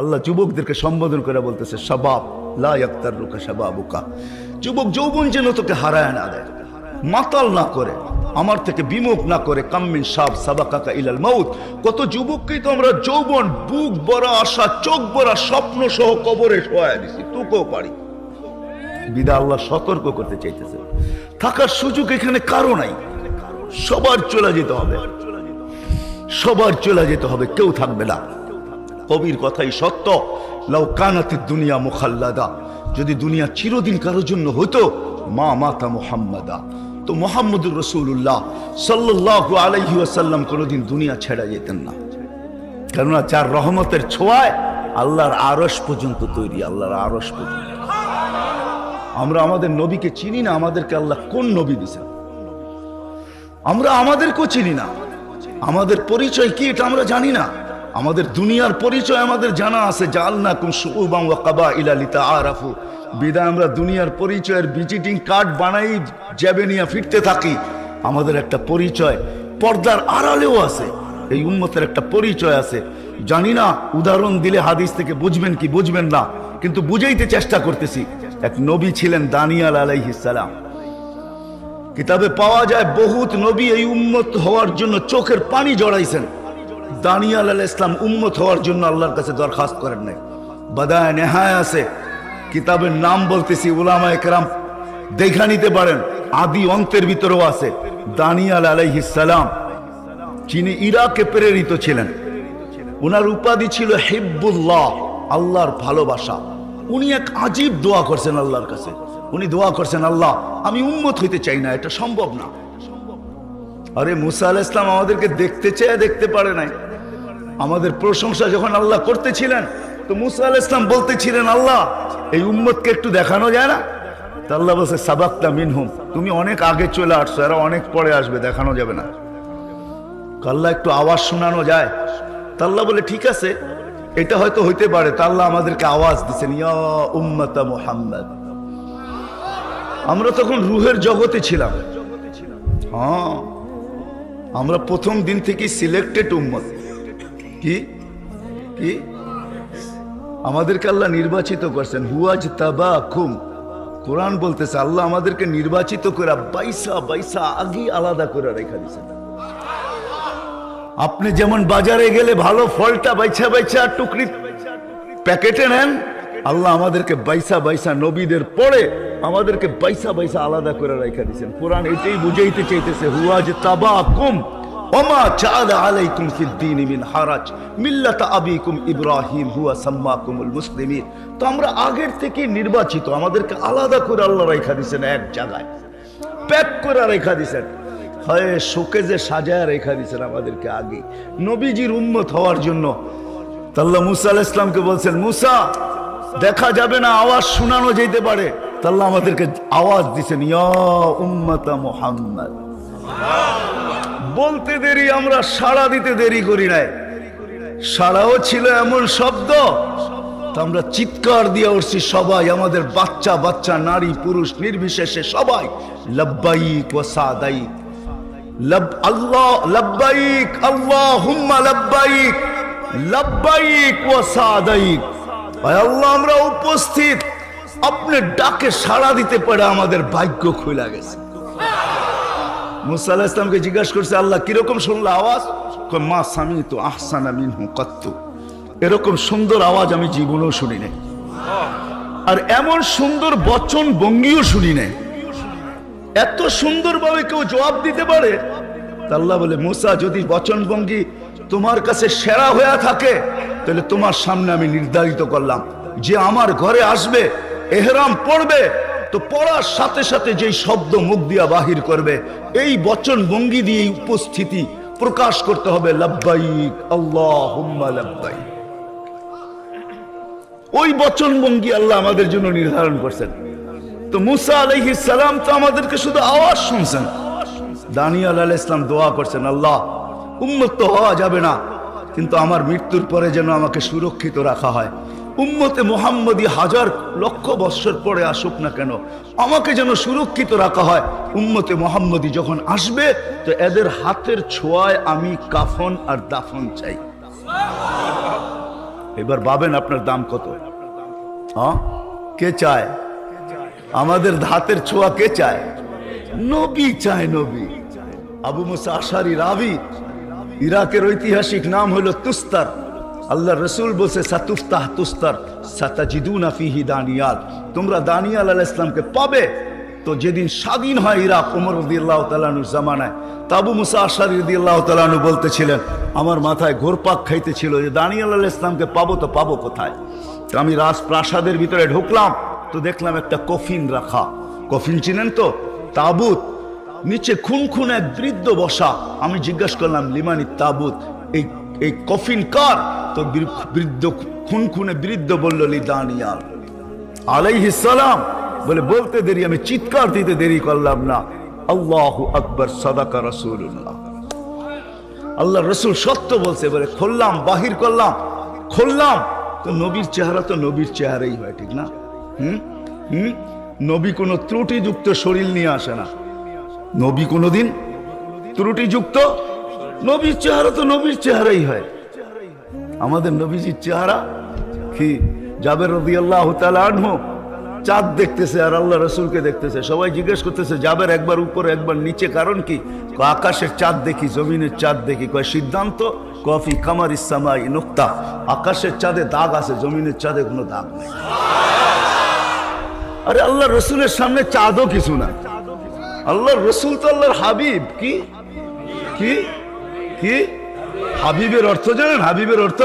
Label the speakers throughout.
Speaker 1: আল্লাহ যুবকদেরকে সম্বোধন করে বলতেছে সবাব লা ইয়াক্তার রুকা সবাবুকা যুবক যৌবন যেন তোকে হারায় না দেয়, মাতাল না করে, আমার থেকে বিমুখ না করে কাম্মিন সাব কাকা ইলাল মাউত। কত যুবককেই তো আমরা যৌবন, বুক বড় আশা, চোখ বড় স্বপ্ন সহ কবরে শোয়া দিছি, তোকেও পারি। বিদা আল্লাহ সতর্ক করতে চাইতেছে। থাকার সুযোগ এখানে কারও নাই। সবার চলে যেতে হবে। সবার চলে যেতে হবে, কেউ থাকবে না। কবির কথাই সত্য। লাউ কানাতি দুনিয়া মুখাল্লাদা। যদি দুনিয়া চিরদিন কারোর জন্য হতো মা মাতা মুহাম্মাদা। তো মোহাম্মদুর রসুল্লাহ সাল্লাহ আলাইহি আসাল্লাম কোনোদিন দুনিয়া ছেড়ে যেতেন না। কেননা যার রহমতের ছোঁয়ায় আল্লাহর আরস পর্যন্ত তৈরি, আল্লাহর আরস পর্যন্ত। আমরা আমাদের নবীকে চিনি না, আমাদেরকে আল্লাহ কোন নবী দিছেন? আমরা আমাদেরকেও চিনি না। আমাদের পরিচয় কি এটা আমরা জানি না। আমাদের দুনিয়ার পরিচয় আমাদের জানা আছে। জালনা কুম সুবাং ওয়া কাবা ইলালিতা আরাফু বিদায় আমরা দুনিয়ার পরিচয়ের ভিজিটিং কার্ড বানাই জ্যাবে নিয়ে ফিরতে থাকি। আমাদের একটা পরিচয় পর্দার আড়ালেও আছে। এই উন্মতের একটা পরিচয় আছে। জানি না, উদাহরণ দিলে হাদিস থেকে বুঝবেন কি বুঝবেন না, কিন্তু বুঝাইতে চেষ্টা করতেছি। এক নবী ছিলেন দানিয়াল আলাইহিস সালাম। কিতাবে পাওয়া যায়, বহুত নবী এই উম্মত হওয়ার জন্য চোখের পানি জড়াইছেন। দানিয়াল আল ইসলাম উম্মত হওয়ার জন্য আল্লাহর কাছে দরখাস্ত করেন নাই। বাদায় নেহায় আছে। কিতাবের নাম বলতেছি উলামা একরাম দেখা নিতে পারেন, আদি অন্তের ভিতরেও আছে। দানিয়াল সালাম, যিনি ইরাকে প্রেরিত ছিলেন। ওনার উপাধি ছিল হিব্বুল্লাহ, আল্লাহর ভালোবাসা। উনি এক আজীব দোয়া করছেন আল্লাহর কাছে। উনি দোয়া করছেন, আল্লাহ, আমি উন্মত হইতে চাই না, এটা সম্ভব না। আরে মুসা আল ইসলাম আমাদেরকে দেখতে চেয়ে, দেখতে পারে নাই। আমাদের প্রশংসা যখন আল্লাহ করতেছিলেন, তো মুসা আল ইসলাম বলতেছিলেন, আল্লাহ, এই উম্মতকে একটু দেখানো যায় না? আল্লাহ বলছে, সাবাক্তা মিনহুম, তুমি অনেক আগে চলে আসছো, এরা অনেক পরে আসবে, দেখানো যাবে না। আল্লাহ একটু আওয়াজ শোনানো যায়। তাল্লাহ বলে, ঠিক আছে, এটা হয়তো হইতে পারে। তাল্লাহ আমাদেরকে আওয়াজ দিচ্ছেন মুহাম্মদ। আমরা তখন রুহের জগতে ছিলাম। হ্যাঁ আমরা প্রথম দিন থেকে সিলেক্টেড উম্মত। কি? কি? আমাদেরকে আল্লাহ নির্বাচিত করছেন। হুয়াজ তাবা খুম কোরআন বলতেছে, আল্লাহ আমাদেরকে নির্বাচিত করে বাইসা বাইসা আগে আলাদা করে রেখা দিয়েছেন। আপনি যেমন বাজারে গেলে ভালো ফলটা বাইছা বাইছা টুকরি প্যাকেটে নেন, আল্লাহ আমাদেরকে বাইসা বাইসা নবীদের পড়ে আমাদেরকে বাইসা বাইসা আলাদা করে রেখা দিয়েছেন। কোরআন এটাই বুঝাইতে চাইতেছে হুয়াজ তাবাকুম, ওমা চাদা আলাইকুম ফিদ দীন মিন হারাজ, মিল্লাত আবিকুম ইব্রাহিম, হুয়া সাম্মাকুমুল মুসলিমিন। তো আমরা আগের থেকে নির্বাচিত, আমাদেরকে আলাদা করে আল্লাহ রেখা দিয়েছেন এক জায়গায়। প্যাক করে রেখা দিয়েছেন। হয়, শোকেজে সাজায় রেখা দিয়েছেন আমাদেরকে আগে। নবীজির উম্মত হওয়ার জন্য। তাল্লা মুসা আল ইসলামকে বলছেন, মুসা, দেখা যাবে না, আওয়াজ শোনানো যেতে পারে। তাল্লা আমাদেরকে আওয়াজ দিছেন মোহাম্মদ। বলতে দেরি, আমরা সাড়া দিতে দেরি করি নাই। সাড়াও ছিল এমন শব্দ আমরা চিৎকার দিয়ে উঠছি, সবাই আমাদের বাচ্চা বাচ্চা, নারী, পুরুষ, নির্বিশেষে সবাই, লব্বাইক ও সাদাইক। আল্লাহ, লব্বাইক আল্লাহ হুম্মা লব্বাইক লব্বাইক ও সাদাইক। আল্লাহ, আমরা উপস্থিত। আপনি ডাকে সাড়া দিতে পারে আমাদের ভাগ্য খুলে গেছে। মুসা আলাহ ইসলামকে জিজ্ঞাসা করছে, আল্লাহ কীরকম শুনলো আওয়াজ? মা স্বামী তো আহসানা মিনহু কত্তু। এরকম সুন্দর আওয়াজ আমি জীবনেও শুনি নাই। আর এমন সুন্দর বচন ভঙ্গিও শুনি নাই। এত সুন্দরভাবে কেউ জবাব দিতে পারে? আল্লাহ বলে, মুসা, যদি বচন ভঙ্গি তোমার কাছে সেরা হয়ে থাকে, তাহলে তোমার সামনে আমি নির্ধারিত করলাম। যে আমার ঘরে আসবে এহরাম পড়বে, তো পড়ার সাথে সাথে যেই শব্দ মুখ দিয়া বাহির করবে, এই বচন ভঙ্গি দিয়ে উপস্থিতি প্রকাশ করতে হবে, লব্বাইক আল্লাহ ওই বচন ভঙ্গি আল্লাহ আমাদের জন্য নির্ধারণ করছেন। তো মুসা আলহি সালাম তো আমাদেরকে শুধু আওয়াজ শুনছেন। দানিয়াল আল ইসলাম দোয়া করছেন, আল্লাহ উন্মুক্ত হওয়া যাবে না, কিন্তু আমার মৃত্যুর পরে যেন আমাকে সুরক্ষিত রাখা হয়। উম্মতে মোহাম্মদী হাজার লক্ষ বৎসর পরে আসুক না কেন, আমাকে যেন সুরক্ষিত রাখা হয়। উম্মতে মোহাম্মদী যখন আসবে, তো এদের হাতের ছোঁয়ায় আমি কাফন আর দাফন চাই। এবার ভাবেন আপনার দাম কত? হ্যাঁ? কে চায়? আমাদের হাতের ছোঁয়া কে চায়? নবী চায় নবী। আবু মোসা আশারি রাবি, ইরাকের ঐতিহাসিক নাম হলো তুস্তার। আল্লাহ রসুল বলছে, সাতুফতাহ তুস্তার, সাতাজিদুনা ফিহি দানিয়াল। তোমরা দানিয়াল আলাহ ইসলামকে পাবে। তো যেদিন স্বাধীন হয় ইরাক ওমর রদিয়াল্লাহ তালানুর জামানায়, তাবু মুসা আশারি রদিয়াল্লাহ তালানু বলতেছিলেন, আমার মাথায় ঘোরপাক খাইতেছিল যে দানিয়াল আলাহ ইসলামকে পাবো তো পাবো কোথায়? তো আমি রাজপ্রাসাদের ভিতরে ঢুকলাম, তো দেখলাম একটা কফিন রাখা। কফিন চিনেন তো? তাবুত। নিচে খুন খুন এক বৃদ্ধ বসা। আমি জিজ্ঞাসা করলাম লিমানি তাবুত? এই এই কফিন কার? তো বৃদ্ধ খুন খুনে বৃদ্ধ বলল লি দানিয়াল আলাইহিস সালাম বলে, বলতে দেরি, আমি চিৎকার দিতে দেরি করলাম না। আল্লাহু আকবার, সাদাকা রাসূলুল্লাহ। আল্লাহ রসুল সত্য বলছে, বলে, খুললাম, বাহির করলাম, খুললাম। তো নবীর চেহারা তো নবীর চেহারাই হয়, ঠিক না? হুম? হুম? নবী কোনো ত্রুটিযুক্ত শরীর নিয়ে আসে না। নবী কোনোদিন ত্রুটিযুক্ত নবীর চেহারা তো নবীর চেহারাই হয়। আমাদের নবীজির চেহারা কি? জাবের রবি আল্লাহ আনহু চাঁদ দেখতেছে আর আল্লাহ রসুলকে দেখতেছে। সবাই জিজ্ঞেস করতেছে, জাবের একবার উপরে, একবার নিচে কারণ কি? আকাশের চাঁদ দেখি, জমিনের চাঁদ দেখি। কয়, সিদ্ধান্ত কফি কামার ইসামাই নোক্তা। আকাশের চাঁদে দাগ আছে, জমিনের চাঁদে কোনো দাগ নেই। আরে আল্লাহ রসুলের সামনে চাঁদও কিছু না। আল্লাহ রসুল তো আল্লাহর হাবিব, কি? কি? কি? হাবিবের অর্থ জানেন? হাবিবের অর্থ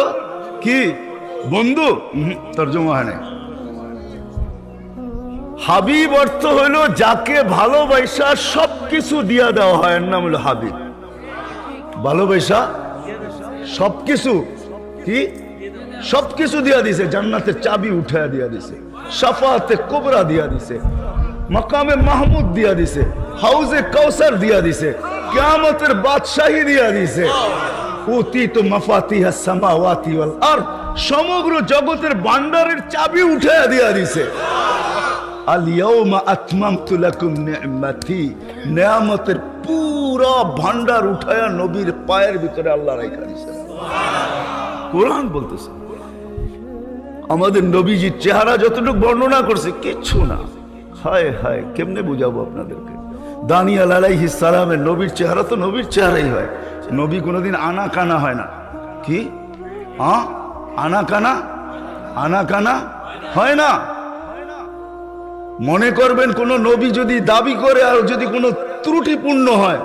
Speaker 1: কি? বন্ধু? তর্জমা হয় নাই। হাবিব অর্থ হইল যাকে ভালোবাসা সব কিছু দিয়া দেওয়া হয়। এর নাম হলো হাবিব। ভালোবাসা সব কিছু কি? সব কিছু দিয়া দিছে। জান্নাতের চাবি উঠায়া দিয়া দিছে। সাফাতে কোবরা দিয়া দিছে। মাকামে মাহমুদ দিয়া দিছে। হাউজে কাউসার দিয়া দিছে। কিয়ামতের বাদশাহী দিয়া দিছে সামাওয়াতি আর সমগ্র জগতের ভান্ডারের চাবি উঠায়া দিয়া দিছে ভান্ডার নবীর পায়ের ভিতরে বলতেছে, আমাদের নবীজির চেহারা যতটুকু বর্ণনা করছে, কিচ্ছু না। হায় হায়, কেমনে বুঝাবো আপনাদেরকে? দানিয়াল আলাইহিস সালামের নবীর চেহারা তো নবীর চেহারাই হয়। নবী কোনোদিন আনা কানা হয় না। কি? আ? আনা কানা আনা কানা হয় না। মনে করবেন কোন নবী যদি দাবি করে আর যদি কোনো ত্রুটিপূর্ণ হয়।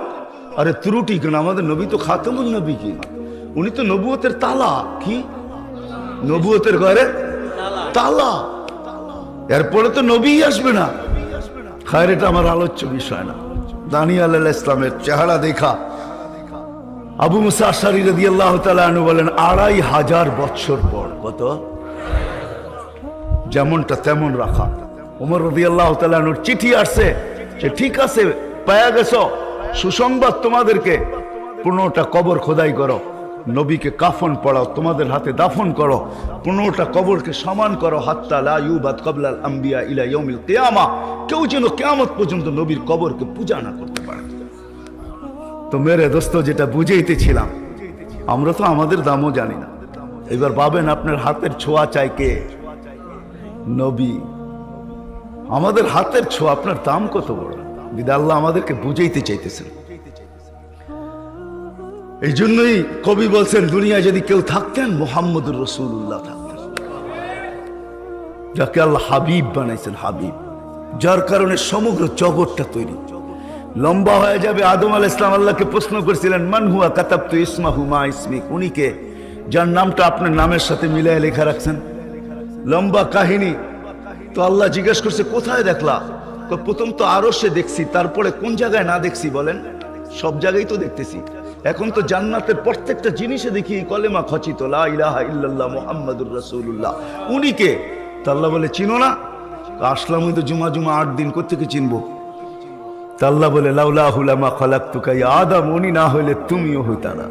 Speaker 1: আরে ত্রুটি কেন? আমাদের নবী তো খাতমুল নবী কি? উনি তো নবুয়তের তালা। কি? নবুয়তের ঘরে তালা। এরপরে তো নবীই আসবে না। খায়ের এটা আমার আলোচ্য বিষয় না। দানিয়াল আলাইহিস ইসলামের চেহারা দেখা। আবু মুসা আশারি রাদিয়াল্লাহু তাআলা আনহু বলেন আড়াই হাজার বছর পর। কত? যেমনটা তেমন রাখা। উমর রবি আল্লাহ তালুর চিঠি আসছে যে ঠিক আছে পায়া গেছো। সুসংবাদ তোমাদেরকে। পনেরোটা কবর খোদাই করো। নবীকে কাফন পড়াও, তোমাদের হাতে দাফন করো, পনেরোটা কবরকে সমান করো, হাত্তা লা ইউবাদ কবলাল আম্বিয়া ইলা ইয়াউমিল কিয়ামা। কেউ যেন কিয়ামত পর্যন্ত নবীর কবরকে পূজা না করতে পারে। তো মেরে দোস্ত, যেটা বুঝেইতেছিলাম, আমরা তো আমাদের দামও জানি না। এবার পাবেন আপনার হাতের ছোঁয়া চাই কে? নবী। আমাদের হাতের ছোঁয়া, আপনার দাম কত বড়? বিদা আল্লাহ আমাদেরকে বুঝাইতে চাইতেছেন। এই জন্যই কবি বলছেন, দুনিয়ায় যদি কেউ থাকতেন, মোহাম্মদুর রসুল্লাহ থাকতেন। যাকে আল্লাহ হাবিব বানাইছেন, হাবিব। যার কারণে সমগ্র জগৎটা তৈরি। লম্বা হয়ে যাবে আদম আল ইসলাম আল্লাহকে প্রশ্ন করেছিলেন, মান হুয়া কাতাব তু ইসমা হুমা ইসমিক উনিকে যার নামটা আপনার নামের সাথে মিলিয়ে লেখা রাখছেন। লম্বা কাহিনী। তো আল্লাহ জিজ্ঞেস করছে, কোথায় দেখলা? প্রথম তো আরও সে দেখছি, তারপরে কোন জায়গায় না দেখছি বলেন? সব জায়গায় তো দেখতেছি। এখন তো জান্নাতের প্রত্যেকটা জিনিসে দেখি কলেমা খচিত মুহাম্মাদুর রাসূলুল্লাহ। উনি কে? তা আল্লাহ বলে, চিনো না? আসলাম তো জুমা জুমা আট দিন কোথেকে চিনবো? তা আল্লাহ বলে, লাউলা হুলামা আদম উনি না হইলে তুমিও হইতা না।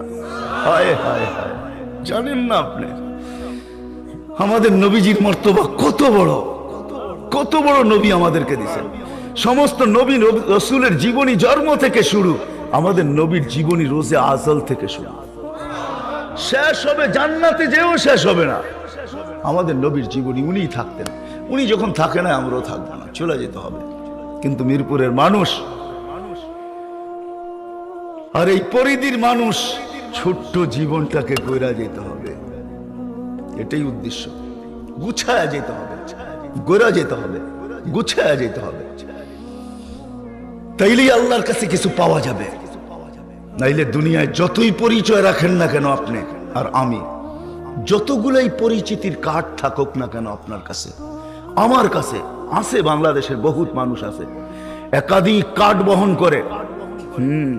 Speaker 1: হায় হায় হায়। জানেন না আপনি? আমাদের নবীজির মর্তবা কত বড় কত বড় নবী আমাদেরকে দিছেন। সমস্ত নবী- রসুলের জীবনী জন্ম থেকে শুরু আমাদের নবীর জীবনী রোজে আজল থেকে শুরু। শেষ হবে জান্নাতে যেও শেষ হবে না। আমাদের নবীর জীবনী উনিই থাকতেন। উনি যখন থাকে না, আমরাও থাকব না। চলে যেতে হবে। কিন্তু মিরপুরের মানুষ আর এই পরিধির মানুষ ছোট্ট জীবনটাকে কইরা যেতে হবে। এটাই উদ্দেশ্য। গুছায়া যেতে হবে। গোরা যেতে হবে। গুছায়া যেতে হবে। তাইলেই আল্লাহর কাছে কিছু পাওয়া যাবে। নাইলে দুনিয়ায় যতই পরিচয় রাখেন না কেন আপনি আর আমি, যতগুলাই পরিচিতির কার্ড থাকুক না কেন আপনার কাছে, আমার কাছে আছে, বাংলাদেশের বহুত মানুষ আছে, একাধিক কার্ড বহন করে, হুম,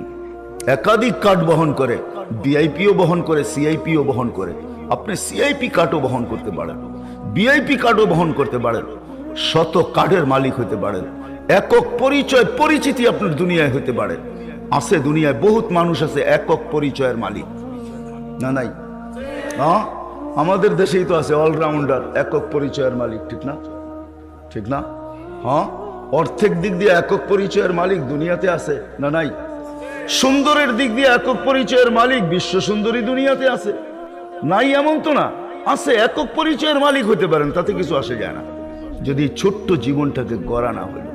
Speaker 1: একাধিক কার্ড বহন করে বিআইপিও বহন করে, সিআইপিও বহন করে, আপনি সিআইপি কার্ডও বহন করতে পারেন বিআইপি কার্ডও বহন করতে পারেন, শত কার্ডের মালিক হতে পারেন, একক পরিচয়, পরিচিতি আপনার দুনিয়ায় হতে পারে। আছে দুনিয়ায়, বহুত মানুষ আছে, একক পরিচয়ের মালিক। না, নাই? হ্যাঁ আমাদের দেশেই তো আছে অলরাউন্ডার একক পরিচয়ের মালিক, ঠিক না? ঠিক না? হ্যাঁ? অর্থের দিক দিয়ে একক পরিচয়ের মালিক দুনিয়াতে আছে, না, নাই? সুন্দরের দিক দিয়ে একক পরিচয়ের মালিক বিশ্ব সুন্দরী দুনিয়াতে আছে। নাই এমন তো না। আছে, একক পরিচয়ের মালিক হতে পারেন, তাতে কিছু আসে যায় না। যদি ছোট্ট জীবনটাকে গড়া না হলো,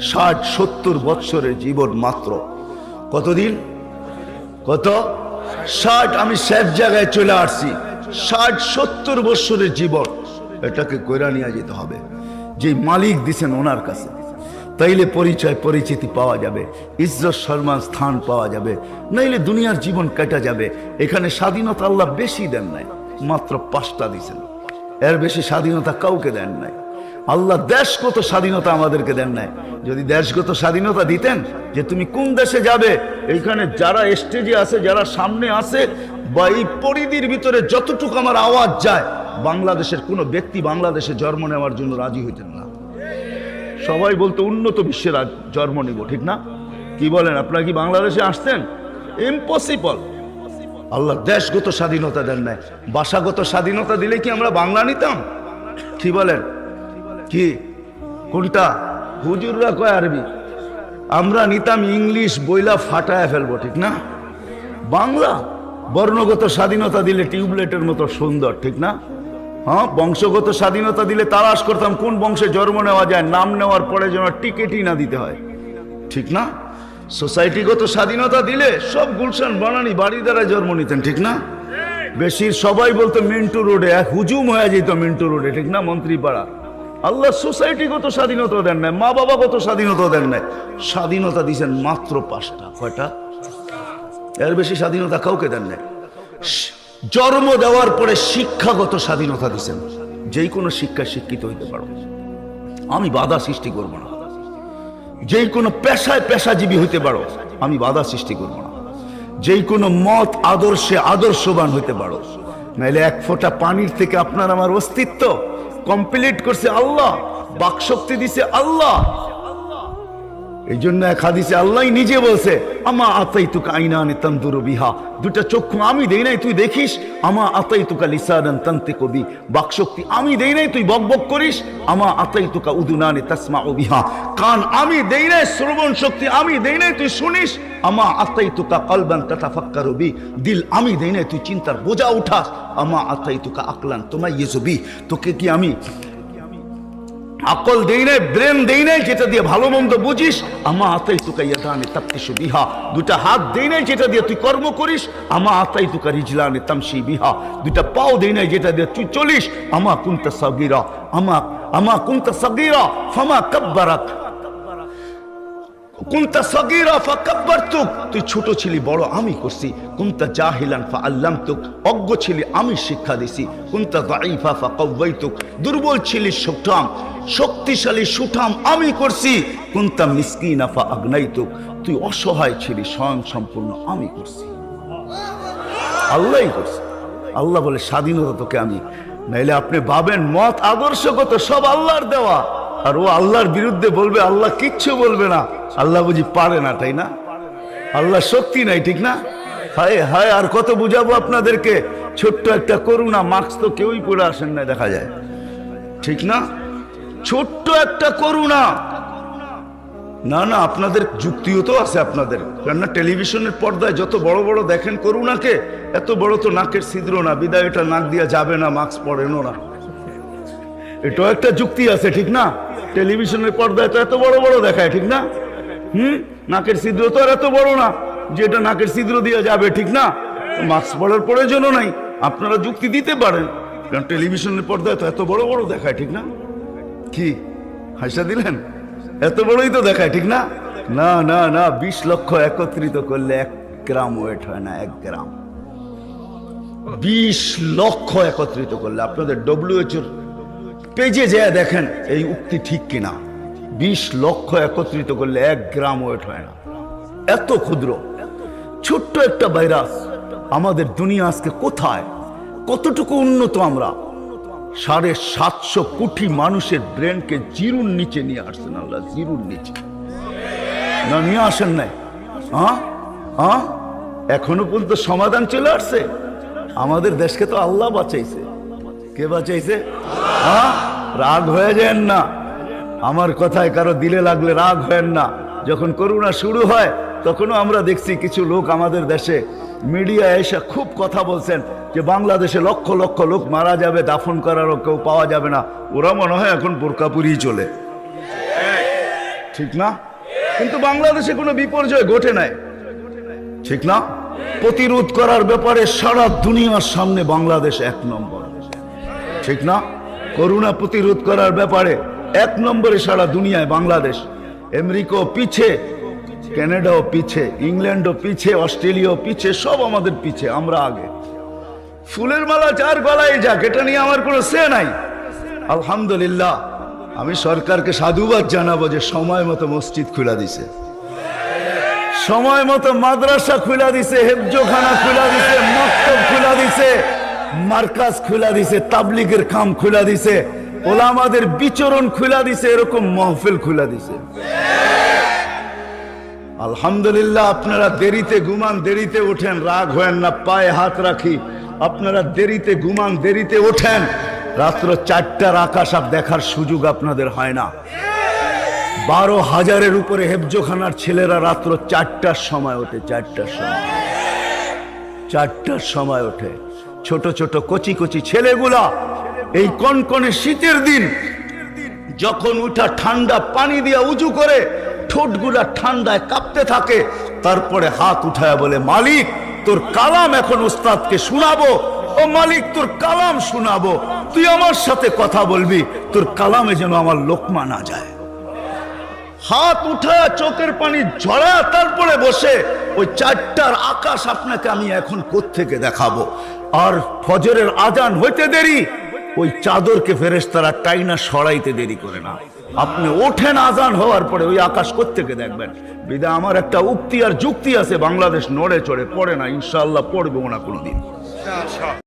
Speaker 1: ষাট, সত্তর বৎসরের জীবন মাত্র কতদিন? কত? ষাট। আমি শেষ জায়গায় চলে আসছি। ষাট, সত্তর বৎসরের জীবন। এটাকে কইরা নিয়ে যেতে হবে। যে মালিক দিছেন ওনার কাছে। তাইলে পরিচয়, পরিচিতি পাওয়া যাবে। ইজ্জত, সম্মান, স্থান পাওয়া যাবে। নাইলে দুনিয়ার জীবন কেটে যাবে। এখানে স্বাধীনতা আল্লাহ বেশি দেন নাই। মাত্র পাঁচটা দিছেন। এর বেশি স্বাধীনতা কাউকে দেন নাই। আল্লাহ দেশগত স্বাধীনতা আমাদেরকে দেন নাই। যদি দেশগত স্বাধীনতা দিতেন যে তুমি কোন দেশে যাবে, এইখানে যারা স্টেজে আছে, যারা সামনে আছে, বা এই পরিধির ভিতরে যতটুকু আমার আওয়াজ যায়, বাংলাদেশের কোনো ব্যক্তি বাংলাদেশে জন্ম নেওয়ার জন্য রাজি হইতেন না। সবাই বলতো, উন্নত বিশ্বের জন্ম নিব, ঠিক না? কি বলেন, আপনারা কি বাংলাদেশে আসতেন ইম্পসিবল আল্লাহ দেশগত স্বাধীনতা দেন নাই। ভাষাগত স্বাধীনতা দিলে কি আমরা বাংলা নিতাম? কি বলেন? কি? কোনটা? হুজুররা কয় আরবি? আমরা নিতাম ইংলিশ বইলা ফাটায় ফেলব, ঠিক না? বাংলা? বর্ণগত স্বাধীনতা দিলে টিউবলাইটের মতো সুন্দর, ঠিক না? হ্যাঁ বংশগত স্বাধীনতা দিলে তালাশ করতাম কোন বংশে জন্ম নেওয়া যায়, নাম নেওয়ার পরে যেন টিকিটই না দিতে হয়, ঠিক না? সোসাইটিগত স্বাধীনতা দিলে সব গুলশান বানানি বাড়ি দ্বারা জন্ম নিতেন, ঠিক না? বেশির সবাই বলতো মিন্টু রোডে, এক হুজুম হয়ে যেত মিন্টু রোডে, ঠিক না, মন্ত্রীপাড়া? আল্লাহ সোসাইটিগত স্বাধীনতা দেন নাই, মা বাবাগত স্বাধীনতা দেন নাই। স্বাধীনতা দিয়েছেন মাত্র পাঁচটা, কয়টা? এর বেশি স্বাধীনতা কাউকে দেন নাই। জন্ম দেওয়ার পরে শিক্ষাগত স্বাধীনতা দিছেন যেই কোনো শিক্ষায় শিক্ষিত হইতে পারো। আমি বাধা সৃষ্টি করব না। যেই কোনো পেশায় পেশাজীবী হইতে পারো, আমি বাধা সৃষ্টি করব না। যেই কোনো মত আদর্শে আদর্শবান হইতে পারো, নাইলে এক ফোঁটা পানির থেকে আপনার আমার অস্তিত্ব কমপ্লিট করছে আল্লাহ। বাকশক্তি দিছে আল্লাহ। এই জন্য এক হাদিসে আল্লাহ নিজে বলছে, আমা আতাই তুকা আইনানে তন্দুরু বিহা। দুটা চক্ষু আমি দেই নাই, তুই দেখিস? আমা আতাই তুকা লিসানান তান্তে কবি বাকশক্তি আমি দেই নাই, তুই বক বক করিস? আমা আতাই তুকা উদুনানে তাসমা ও বিহা। কান আমি দেই নাই, শ্রবণ শক্তি আমি দেই নাই, তুই শুনিস? আমা আতাই তুকা কলবান তাতাফাক্কারু বি। দিল আমি দেই নাই, তুই চিন্তার বোঝা উঠাস। আমা আতাই তুকা আকলান তোমায় ইয়েজবি তোকে কি আমি আকল দেই নাই, ব্রেন দেই নাই, যেটা দিয়ে ভালো মন্দ বুঝিস, আমা আতাই তুকা ইয়াদানে তাপ্তিসু বিহা। দুটা হাত দেই নাই, যেটা দিয়ে তুই কর্ম করিস, আমা আতাই তুকা রিজলানে তামসি বিহা। দুটা পাও দেই নাই, যেটা দিয়ে তুই চলিস, আমা কুন্তা সাগিরা। আমা আমা কুন্তা সাগিরা, ফামা কাব্বারাক। কুন্তা সগীরা ফাকাব্বারতুক তুই ছোট ছিলি, বড় আমি করছি। কুন্তা জাহিলান ফাআল্লামতুক অজ্ঞ ছিলি, আমি শিক্ষা দিছি। কুন্তা দাঈফা ফাকাওয়াইতুক দুর্বল ছিলি সুঠাম শক্তিশালী সুঠাম আমি করছি। কুন্তা মিসকিনা ফাআগনাইতুক তুই অসহায় ছিলি, স্বয়ং সম্পূর্ণ আমি করছি। আল্লাহই করছি। আল্লাহ বলে, স্বাধীনতা তোকে আমি। নাইলে আপনি ভাবেন, মত, আদর্শগত, সব আল্লাহর দেওয়া। আর ও আল্লাহর বিরুদ্ধে বলবে, আল্লাহ কিচ্ছু বলবে না। আল্লাহ বুঝি পারে না, তাই না? আল্লাহ শক্তি নাই, ঠিক না? হায় হায়, আর কত বুঝাবো আপনাদেরকে? ছোট্ট একটা করুণা, মাস্ক তো কেউই পরে আসেন না, দেখা যায়। ঠিক না? ছোট্ট একটা করুণা। না না, আপনাদের যুক্তিও তো আছে আপনাদের। কেননা টেলিভিশনের পর্দায় যত বড় বড় দেখেন করুণাকে, এত বড় তো নাকের ছিদ্র না। বিদায়, এটা নাক দিয়া যাবে না, মাস্ক পরেনও না। এটাও একটা যুক্তি আছে, ঠিক না? টেলিভিশনের পর্দায় তো এত বড় বড় দেখায়, ঠিক না? হুম? নাকের ছিদ্র তো আর এত বড় না, যে এটা নাকের ছিদ্র দিয়ে যাবে, ঠিক না? মাস্ক পরার প্রয়োজনও নাই। আপনারা যুক্তি দিতে পারেন। কারণ টেলিভিশনের পর্দায় তো এত বড় বড় দেখায়, ঠিক না? কি? হাসা দিলেন? এত বড়ই তো দেখায়, ঠিক না? না না না, বিশ লক্ষ একত্রিত করলে এক গ্রাম ওয়েট হয় না, এক গ্রাম। বিশ লক্ষ একত্রিত করলে, আপনাদের ডব্লিউএচওর পেজে যে দেখেন এই উক্তি ঠিক কিনা। বিশ লক্ষ একত্রিত করলে এক গ্রাম ওয়েট হয় না। এত ক্ষুদ্র, ছোট্ট একটা ভাইরাস আমাদের দুনিয়া আজকে কোথায়? কতটুকু উন্নত আমরা? সাড়ে সাতশো কোটি মানুষের ব্রেনকে জিরুর নিচে নিয়ে আসছেন আল্লাহ, জিরুর নিচে। না, নিয়ে আসেন নাই। হ্যাঁ হ্যাঁ এখনও পর্যন্ত সমাধান চলে আসছে? আমাদের দেশকে তো আল্লাহ বাঁচাইছে। কে বাঁচাইছে? হ্যাঁ রাগ হয়ে যান না। আমার কথায় কারও দিলে লাগলে রাগ হয় না। যখন করোনা শুরু হয়, তখনও আমরা দেখছি কিছু লোক আমাদের দেশে মিডিয়া এসে খুব কথা বলছেন যে বাংলাদেশে লক্ষ লক্ষ লোক মারা যাবে, দাফন করারও কেউ পাওয়া যাবে না। ওরা মনে হয় এখন বোরকাপুরি চলে। ঠিক না? কিন্তু বাংলাদেশে কোনো বিপর্যয় ঘটে নাই। ঠিক না? প্রতিরোধ করার ব্যাপারে সারা দুনিয়ার সামনে বাংলাদেশ এক নম্বর। ঠিক না? করোনা প্রতিরোধ করার ব্যাপারে এক নম্বরে সারা দুনিয়ায় বাংলাদেশ। আমেরিকাও পিছে কানাডাও পিছে, ইংল্যান্ডও পিছে, অস্ট্রেলিয়াও পিছে, সব আমাদের পিছে, আমরা আগে। ফুলের মালা যার গলায় যাক, এটা নিয়ে আমার কোনো সে নাই। আলহামদুলিল্লাহ, আমি সরকারকে সাধুবাদ জানাব যে সময় মতো মসজিদ খুলে দিছে। সময় মতো মাদ্রাসা খুলা দিছে, হেফজোখানা খুলা দিছে, মক্তব খুলা দিছে, মার্কাজ খুলা দিছে, তাবলিগের কাম খুলা দিছে, ওলামাদের বিচরণ খুলা দিছে, এরকম মহফিল খুলা দিছে। আলহামদুলিল্লাহ, আপনারা দেরিতে ঘুমান, দেরিতে ওঠেন, রাগ হয়েন না, পায়ে হাত রাখি। আপনারা দেরিতে ঘুমান, দেরিতে ওঠেন। রাত্র চারটার আকাশ আর দেখার সুযোগ আপনাদের হয় না। বারো হাজারের উপরে হেফজোখানার ছেলেরা রাত্র চারটার সময় ওঠে, চারটার সময়। চারটার সময় ওঠে। ছোট ছোট, কচি কচি ছেলেগুলা, এই কনকনে শীতের দিন, যখন উঠা ঠান্ডা পানি দিয়ে উঁচু করে ঠোঁটগুলা ঠান্ডায় কাঁপতে থাকে। তারপরে হাত উঠায় বলে, মালিক, তোর কালাম এখন ওস্তাদকে শোনাবো। ও মালিক, তোর কালাম শোনাবো। তুই আমার সাথে কথা বলবি। তোর কালামে যেন আমার লোকমা না যায়। হাত উঠা চোখের পানি ঝরা তারপরে বসে, ওই চারটার আকাশ আপনাকে আমি এখন থেকে দেখাবো? আর ফজরের আজান হইতে দেরি? ওই চাদরকে ফেরেশতারা টাইনা সরাইতে দেরি করে না। আপনি ওঠেন আজান হওয়ার পরে ওই আকাশ থেকে দেখবেন? বিদা, আমার একটা উক্তি আর যুক্তি আছে, বাংলাদেশ নড়ে চড়ে পড়ে না ইনশাল্লাহ পড়ব না কোনোদিন।